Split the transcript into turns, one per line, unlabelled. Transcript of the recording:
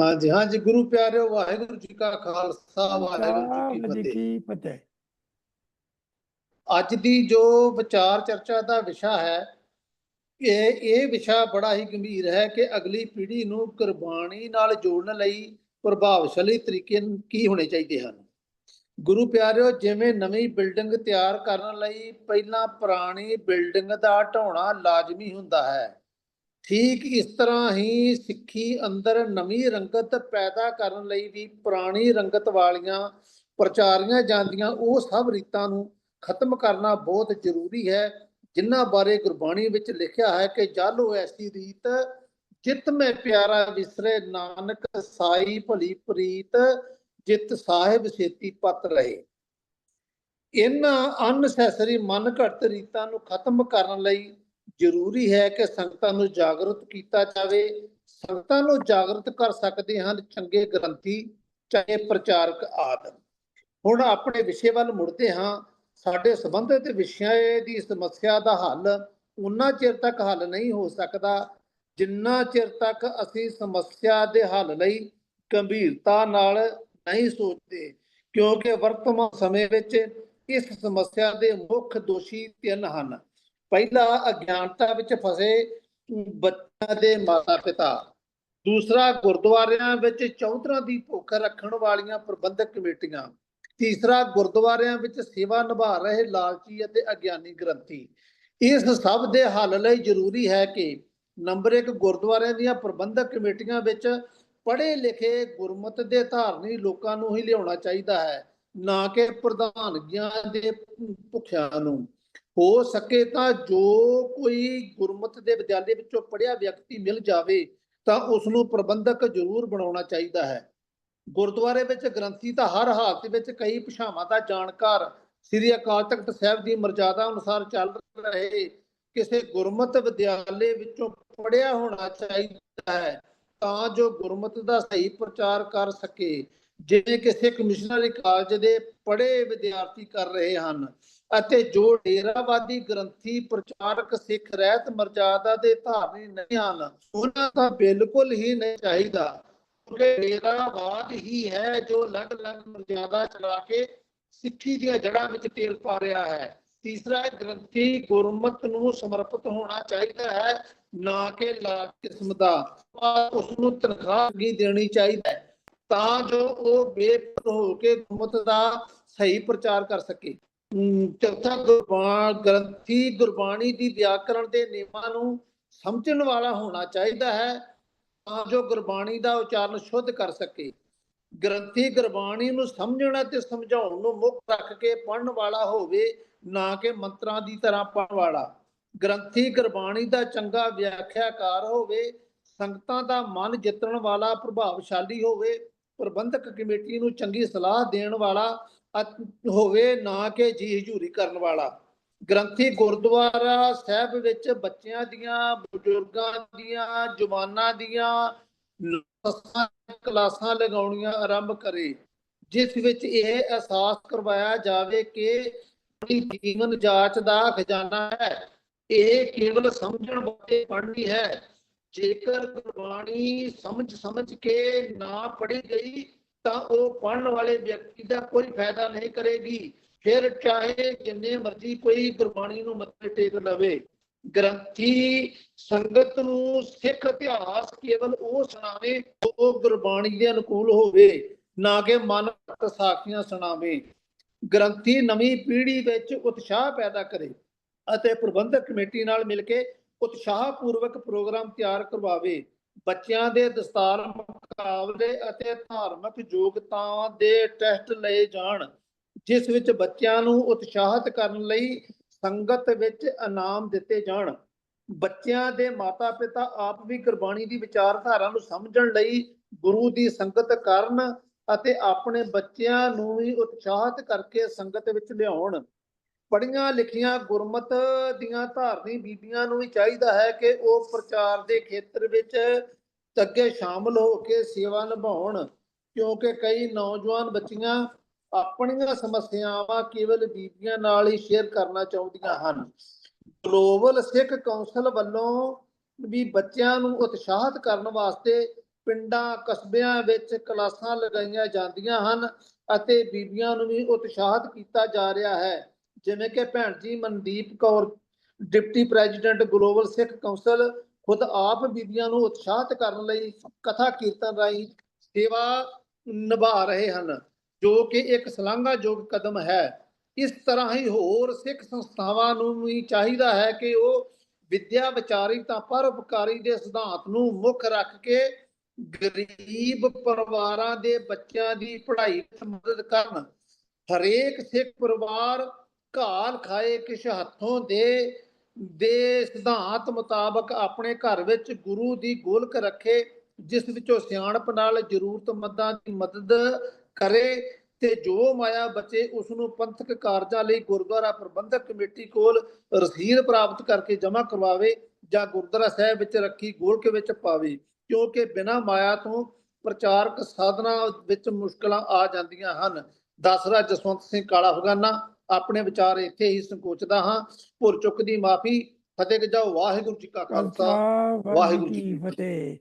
ਹਾਂਜੀ ਹਾਂਜੀ ਗੁਰੂ ਪਿਆਰਿਓ ਵਾਹਿਗੁਰੂ ਜੀ ਕਾ ਖਾਲਸਾ ਵਾਹਿਗੁਰੂ ਜੀ ਕੀ ਫਤਿਹ। ਅੱਜ ਦੀ ਜੋ ਵਿਚਾਰ ਚਰਚਾ ਦਾ ਵਿਸ਼ਾ ਹੈ ਇਹ ਇਹ ਵਿਸ਼ਾ ਬੜਾ ਹੀ ਗੰਭੀਰ ਹੈ ਕਿ ਅਗਲੀ ਪੀੜ੍ਹੀ ਨੂੰ ਕੁਰਬਾਨੀ ਨਾਲ ਜੋੜਨ ਲਈ ਪ੍ਰਭਾਵਸ਼ਾਲੀ ਤਰੀਕੇ ਕੀ ਹੋਣੇ ਚਾਹੀਦੇ ਹਨ? ਗੁਰੂ ਪਿਆਰਿਓ ਜਿਵੇਂ ਨਵੀਂ ਬਿਲਡਿੰਗ ਤਿਆਰ ਕਰਨ ਲਈ ਪਹਿਲਾਂ ਪੁਰਾਣੀ ਬਿਲਡਿੰਗ ਦਾ ਢਾਉਣਾ ਲਾਜ਼ਮੀ ਹੁੰਦਾ ਹੈ। ਠੀਕ ਇਸ ਤਰ੍ਹਾਂ ਹੀ ਸਿੱਖੀ ਅੰਦਰ ਨਵੀਂ ਰੰਗਤ ਪੈਦਾ ਕਰਨ ਲਈ ਵੀ ਪੁਰਾਣੀ ਰੰਗਤ ਵਾਲੀਆਂ ਪ੍ਰਚਾਰੀਆਂ ਜਾਂਦੀਆਂ ਉਹ ਸਭ ਰੀਤਾਂ ਨੂੰ ਖਤਮ ਕਰਨਾ ਬਹੁਤ ਜ਼ਰੂਰੀ ਹੈ। ਜਿਨ੍ਹਾਂ ਬਾਰੇ ਗੁਰਬਾਣੀ ਵਿੱਚ ਲਿਖਿਆ ਹੈ ਕਿ ਜਾਲੋ ਐਸੀ ਰੀਤ ਜਿਤ ਮੈਂ ਪਿਆਰਾ ਵਿਸਰੇ, ਨਾਨਕ ਸਾਈ ਭਲੀ ਪ੍ਰੀਤ ਜਿਤ ਸਾਹਿਬ ਸੇਤੀ ਪਤ ਰਹੇ। ਇਹਨਾਂ ਅਨਸੈਸਰੀ ਮਨ ਘੜਤ ਰੀਤਾਂ ਨੂੰ ਖਤਮ ਕਰਨ ਲਈ ਜ਼ਰੂਰੀ ਹੈ ਕਿ ਸੰਗਤਾਂ ਨੂੰ ਜਾਗਰੂਕ ਕੀਤਾ ਜਾਵੇ। ਸੰਗਤਾਂ ਨੂੰ ਜਾਗਰੂਕ ਕਰ ਸਕਦੇ ਹਨ ਚੰਗੇ ਗ੍ਰੰਥੀ ਚਾਹੇ ਪ੍ਰਚਾਰਕ ਆਦਿ। ਹੁਣ ਆਪਣੇ ਵਿਸ਼ੇ ਵੱਲ ਮੁੜਦੇ ਹਾਂ। ਸਾਡੇ ਸੰਬੰਧਿਤ ਵਿਸ਼ਿਆਂ ਦੀ ਸਮੱਸਿਆ ਦਾ ਹੱਲ ਉਨਾ ਚਿਰ ਤੱਕ ਹੱਲ ਨਹੀਂ ਹੋ ਸਕਦਾ, ਜਿੰਨਾ ਚਿਰ ਤੱਕ ਅਸੀਂ ਸਮੱਸਿਆ ਦੇ ਹੱਲ ਲਈ ਗੰਭੀਰਤਾ ਨਾਲ ਨਹੀਂ ਸੋਚਦੇ। ਕਿਉਂਕਿ ਵਰਤਮਾਨ ਸਮੇਂ ਵਿੱਚ ਇਸ ਸਮੱਸਿਆ ਦੇ ਮੁੱਖ ਦੋਸ਼ੀ ਤਿੰਨ ਹਨ। ਪਹਿਲਾ ਅਗਿਆਨਤਾ ਵਿੱਚ ਫਸੇ ਬੱਚਿਆਂ ਦੇ ਮਾਤਾ-ਪਿਤਾ। ਦੂਸਰਾ ਗੁਰਦੁਆਰਿਆਂ ਵਿੱਚ ਚੌਧਰਾਂ ਦੀ ਭੁੱਖ ਰੱਖਣ ਵਾਲੀਆਂ ਪ੍ਰਬੰਧਕ ਕਮੇਟੀਆਂ। ਤੀਸਰਾ ਗੁਰਦੁਆਰਿਆਂ ਵਿੱਚ ਸੇਵਾ ਨਿਭਾ ਰਹੇ ਲਾਲਚੀ ਅਤੇ ਅਗਿਆਨੀ ਗ੍ਰੰਥੀ। ਇਸ ਸਭ ਦੇ ਹੱਲ ਲਈ ਜ਼ਰੂਰੀ ਹੈ ਕਿ ਨੰਬਰ 1 ਗੁਰਦੁਆਰਿਆਂ ਦੀਆਂ ਪ੍ਰਬੰਧਕ ਕਮੇਟੀਆਂ ਵਿੱਚ ਪੜ੍ਹੇ ਲਿਖੇ ਗੁਰਮਤ ਦੇ ਧਾਰਨੀ ਲੋਕਾਂ ਨੂੰ ਹੀ ਲਿਆਉਣਾ ਚਾਹੀਦਾ ਹੈ, ਨਾ ਕਿ ਪ੍ਰਧਾਨਗੀਆਂ ਦੇ ਭੁੱਖਿਆਂ ਨੂੰ। ਹੋ ਸਕੇ ਤਾਂ ਜੋ ਕੋਈ ਗੁਰਮਤ ਦੇ ਵਿਦਿਆਲੇ ਵਿੱਚੋਂ ਪੜ੍ਹਿਆ ਵਿਅਕਤੀ ਮਿਲ ਜਾਵੇ, ਤਾਂ ਉਸ ਨੂੰ ਪ੍ਰਬੰਧਕ ਜ਼ਰੂਰ ਬਣਾਉਣਾ ਚਾਹੀਦਾ ਹੈ। ਗੁਰਦੁਆਰੇ ਵਿੱਚ ਗ੍ਰੰਥੀ ਤਾਂ ਹਰ ਹਾਲਤ ਵਿੱਚ ਕਈ ਭਾਸ਼ਾਵਾਂ ਦਾ ਜਾਣਕਾਰ ਸ੍ਰੀ ਅਕਾਲ ਤਖਤ ਸਾਹਿਬ ਦੀ ਮਰਜ਼ਾਦਾ ਅਨੁਸਾਰ ਚੱਲ ਰਹੇ ਕਿਸੇ ਗੁਰਮਤ ਵਿਦਿਆਲੇ ਵਿੱਚੋਂ ਪੜ੍ਹਿਆ ਹੋਣਾ ਚਾਹੀਦਾ ਹੈ, ਤਾਂ ਜੋ ਗੁਰਮਤ ਦਾ ਸਹੀ ਪ੍ਰਚਾਰ ਕਰ ਸਕੇ। ਜਿਵੇਂ ਕਿਸੇ ਕਮਿਸ਼ਨਰੀ ਕਾਲਜ ਦੇ ਪੜ੍ਹੇ ਵਿਦਿਆਰਥੀ ਕਰ ਰਹੇ ਹਨ ਅਤੇ ਜੋ ਡੇਰਾਵਾਦੀ ਗ੍ਰੰਥੀ ਪ੍ਰਚਾਰਕ ਸਿੱਖ ਰਹਿਤ ਮਰਜ਼ਾਦਾ ਦੇ ਧਾਰਨੀ ਨਹੀਂ ਹਨ, ਉਹਨਾਂ ਦਾ ਬਿਲਕੁਲ ਹੀ ਨਹੀਂ ਚਾਹੀਦਾ, ਕਿਉਂਕਿ ਡੇਰਾਵਾਦ ਹੀ ਹੈ ਜੋ ਅਲੱਗ-ਅਲੱਗ ਮਰਜ਼ਾਦਾ ਚਲਾ ਕੇ ਸਿੱਖੀ ਦੀਆਂ ਜੜ੍ਹਾਂ ਵਿੱਚ ਤੇਲ ਪਾ ਰਿਹਾ ਹੈ। ਤੀਸਰਾ ਗ੍ਰੰਥੀ ਗੁਰਮਤ ਨੂੰ ਸਮਰਪਿਤ ਹੋਣਾ ਚਾਹੀਦਾ ਹੈ, ਨਾ ਕਿ ਲਾਭ ਕਿਸਮ ਦਾ। ਉਸ ਨੂੰ ਤਨਖਾਹ ਵੀ ਦੇਣੀ ਚਾਹੀਦਾ ਹੈ, ਤਾਂ ਜੋ ਉਹ ਬੇਪਤ ਹੋ ਕੇ ਗੁਰਮਤ ਦਾ ਸਹੀ ਪ੍ਰਚਾਰ ਕਰ ਸਕੇ। ਚੌਥਾ ਗੁਰਬਾਣ ਗ੍ਰੰਥੀ ਗੁਰਬਾਣੀ ਦੀ ਵਿਆਕਰਣ ਦੇ ਨਿਯਮਾਂ ਨੂੰ ਸਮਝਣ ਵਾਲਾ ਹੋਣਾ ਚਾਹੀਦਾ ਹੈ ਤਾਂ ਜੋ ਗੁਰਬਾਣੀ ਦਾ ਉਚਾਰਨ ਸ਼ੁੱਧ ਕਰ ਸਕੇ। ਗ੍ਰੰਥੀ ਗੁਰਬਾਣੀ ਨੂੰ ਸਮਝਣ ਅਤੇ ਸਮਝਾਉਣ ਨੂੰ ਮੁੱਖ ਰੱਖ ਕੇ ਪੜਨ ਵਾਲਾ ਹੋਵੇ, ਨਾ ਕਿ ਮੰਤਰਾਂ ਦੀ ਤਰ੍ਹਾਂ ਪੜਨ ਵਾਲਾ। ਗ੍ਰੰਥੀ ਗੁਰਬਾਣੀ ਦਾ ਚੰਗਾ ਵਿਆਖਿਆਕਾਰ ਹੋਵੇ, ਸੰਗਤਾਂ ਦਾ ਮਨ ਜਿੱਤਣ ਵਾਲਾ ਪ੍ਰਭਾਵਸ਼ਾਲੀ ਹੋਵੇ, ਪ੍ਰਬੰਧਕ ਕਮੇਟੀ ਨੂੰ ਚੰਗੀ ਸਲਾਹ ਦੇਣ ਵਾਲਾ ਹੋਵੇ ਨਾ ਕਿ ਜੀ ਹਜ਼ੂਰੀ ਕਰਨ ਵਾਲਾ। ਗ੍ਰੰਥੀ ਗੁਰਦੁਆਰਾ ਸਾਹਿਬ ਵਿੱਚ ਬੱਚਿਆਂ ਦੀਆਂ, ਬਜ਼ੁਰਗਾਂ ਦੀਆਂ, ਜਵਾਨਾਂ ਦੀਆਂ ਕਲਾਸਾਂ ਲਗਾਉਣੀਆਂ ਆਰੰਭ ਕਰੇ, ਜਿਸ ਵਿੱਚ ਇਹ ਅਹਿਸਾਸ ਕਰਵਾਇਆ ਜਾਵੇ ਕਿ ਆਪਣੀ ਜੀਵਨ ਜਾਂਚ ਦਾ ਖਜ਼ਾਨਾ ਹੈ। ਇਹ ਕੇਵਲ ਸਮਝਣ ਵਾਲੇ ਪੜ੍ਹਨੀ ਹੈ। ਜੇਕਰ ਗੁਰਬਾਣੀ ਸਮਝ ਸਮਝ ਕੇ ਨਾ ਪੜ੍ਹੀ ਗਈ ਤਾਂ ਉਹ ਪੜਨ ਵਾਲੇ ਵਿਅਕਤੀ ਦਾ ਕੋਈ ਫਾਇਦਾ ਨਹੀਂ ਕਰੇਗੀ। ਫਿਰ ਚਾਹੇ ਜਿੰਨੇ ਮਰਜ਼ੀ ਕੋਈ ਗੁਰਬਾਣੀ ਨੂੰ ਮੱਥੇ ਟੇਕ ਲਵੇ, ਗ੍ਰੰਥੀ ਸੰਗਤ ਨੂੰ ਸਿੱਖ ਇਤਿਹਾਸ ਕੇਵਲ ਉਹ ਸੁਣਾਵੇ ਉਹ ਗੁਰਬਾਣੀ ਦੇ ਅਨੁਕੂਲ ਹੋਵੇ, ਨਾ ਕਿ ਮਨ ਸਾਖੀਆਂ ਸੁਣਾਵੇ। ਗ੍ਰੰਥੀ ਨਵੀਂ ਪੀੜ੍ਹੀ ਵਿੱਚ ਉਤਸ਼ਾਹ ਪੈਦਾ ਕਰੇ ਅਤੇ ਪ੍ਰਬੰਧਕ ਕਮੇਟੀ ਨਾਲ ਮਿਲ ਕੇ ਉਤਸ਼ਾਹਪੂਰਵਕ ਪ੍ਰੋਗਰਾਮ ਤਿਆਰ ਕਰਵਾਵੇ। ਬੱਚਿਆਂ ਦੇ ਦਸਤਾਰ ਮੁਕਾਬਲੇ ਅਤੇ ਧਾਰਮਿਕ ਯੋਗਤਾਵਾਂ ਦੇ ਟੈਸਟ ਲਏ ਜਾਣ, ਜਿਸ ਵਿੱਚ ਬੱਚਿਆਂ ਨੂੰ ਉਤਸ਼ਾਹਿਤ ਕਰਨ ਲਈ ਸੰਗਤ ਵਿੱਚ ਇਨਾਮ ਦਿੱਤੇ ਜਾਣ। ਬੱਚਿਆਂ ਦੇ ਮਾਤਾ-ਪਿਤਾ ਆਪ ਵੀ ਗੁਰਬਾਣੀ ਦੀ ਵਿਚਾਰਧਾਰਾ ਨੂੰ ਸਮਝਣ ਲਈ ਗੁਰੂ ਦੀ ਸੰਗਤ ਕਰਨ ਅਤੇ ਆਪਣੇ ਬੱਚਿਆਂ ਨੂੰ ਵੀ ਉਤਸ਼ਾਹਿਤ ਕਰਕੇ ਸੰਗਤ ਵਿੱਚ ਲਿਆਉਣ। ਪੜੀਆਂ ਲਿਖੀਆਂ ਗੁਰਮਤ ਦੀਆਂ ਧਾਰਨੀ ਬੀਬੀਆਂ ਨੂੰ ਵੀ ਚਾਹੀਦਾ ਹੈ ਕਿ ਉਹ ਪ੍ਰਚਾਰ ਦੇ ਖੇਤਰ ਵਿੱਚ ਅੱਗੇ ਸ਼ਾਮਲ ਹੋ ਕੇ ਸੇਵਾ ਨਿਭਾਉਣ, ਕਿਉਂਕਿ ਕਈ ਨੌਜਵਾਨ ਬੱਚੀਆਂ ਆਪਣੀਆਂ ਸਮੱਸਿਆਵਾਂ ਕੇਵਲ ਬੀਬੀਆਂ ਨਾਲ ਹੀ ਸ਼ੇਅਰ ਕਰਨਾ ਚਾਹੁੰਦੀਆਂ ਹਨ। ਗਲੋਬਲ ਸਿੱਖ ਕੌਂਸਲ ਵੱਲੋਂ ਵੀ ਬੱਚਿਆਂ ਨੂੰ ਉਤਸ਼ਾਹਿਤ ਕਰਨ ਵਾਸਤੇ ਪਿੰਡਾਂ, ਕਸਬਿਆਂ ਵਿੱਚ ਕਲਾਸਾਂ ਲਗਾਈਆਂ ਜਾਂਦੀਆਂ ਹਨ ਅਤੇ ਬੀਬੀਆਂ ਨੂੰ ਵੀ ਉਤਸ਼ਾਹਿਤ ਕੀਤਾ ਜਾ ਰਿਹਾ ਹੈ। ਜਿਵੇਂ ਕਿ ਭੈਣ ਜੀ Mandeep Kaur, deputy president, global Sikh council, ਖੁਦ ਆਪ ਬੀਬੀਆਂ ਨੂੰ ਉਤਸ਼ਾਹਿਤ ਕਰਨ ਲਈ ਕਥਾ ਕੀਰਤਨ ਰਾਹੀਂ ਸੇਵਾ ਨਿਭਾ ਰਹੇ ਹਨ, ਜੋ ਕਿ ਇੱਕ ਸ਼ਲਾਘਾਯੋਗ ਕਦਮ ਹੈ। ਇਸ ਤਰ੍ਹਾਂ ਹੀ ਹੋਰ ਸਿੱਖ ਸੰਸਥਾਵਾਂ ਨੂੰ ਵੀ ਚਾਹੀਦਾ ਹੈ ਕਿ ਉਹ ਵਿਦਿਆ ਵਿਚਾਰਿਤਾ ਪਰਉਪਕਾਰੀ ਦੇ ਸਿਧਾਂਤ ਨੂੰ ਮੁੱਖ ਰੱਖ ਕੇ ਗਰੀਬ ਪਰਿਵਾਰਾਂ ਦੇ ਬੱਚਿਆਂ ਦੀ ਪੜ੍ਹਾਈ ਵਿੱਚ ਮਦਦ ਕਰਨ। ਹਰੇਕ ਸਿੱਖ ਪਰਿਵਾਰ ਘਾਲ ਖਾਏ ਕਿਸ ਹੱਥੋਂ ਦੇ ਦੇ ਸਿਧਾਂਤ ਮੁਤਾਬਕ ਆਪਣੇ ਘਰ ਵਿੱਚ ਗੁਰੂ ਦੀ ਗੋਲਕ ਰੱਖੇ, ਜਿਸ ਵਿੱਚੋਂ ਸਿਆਣਪ ਨਾਲ ਜ਼ਰੂਰਤਮੰਦਾਂ ਦੀ ਮਦਦ ਕਰੇ ਤੇ ਜੋ ਮਾਇਆ ਬਚੇ ਉਸ ਨੂੰ ਪੰਥਕ ਕਾਰਜਾਂ ਲਈ ਗੁਰਦੁਆਰਾ ਪ੍ਰਬੰਧਕ ਕਮੇਟੀ ਕੋਲ ਰਸੀਦ ਪ੍ਰਾਪਤ ਕਰਕੇ ਜਮ੍ਹਾਂ ਕਰਵਾਵੇ ਜਾਂ ਗੁਰਦੁਆਰਾ ਸਾਹਿਬ ਵਿੱਚ ਰੱਖੀ ਗੋਲਕ ਵਿੱਚ ਪਾਵੇ, ਕਿਉਂਕਿ ਬਿਨਾਂ ਮਾਇਆ ਤੋਂ ਪ੍ਰਚਾਰਕ ਸਾਧਨਾ ਵਿੱਚ ਮੁਸ਼ਕਲਾਂ ਆ ਜਾਂਦੀਆਂ ਹਨ। ਦਸਰਾ ਜਸਵੰਤ ਸਿੰਘ ਕਾਲਾ ਫਗਾਨਾ ਆਪਣੇ ਵਿਚਾਰ ਇੱਥੇ ਹੀ ਸੰਕੋਚਦਾ ਹਾਂ। ਭੁਰ ਚੁੱਕ ਦੀ ਮਾਫੀ ਫਤਿਹ ਜਾਓ ਵਾਹਿਗੁਰੂ ਜੀ ਕਾ
ਖਾਲਸਾ
ਵਾਹਿਗੁਰੂ ਜੀ ਕੀ
ਫਤਿਹ।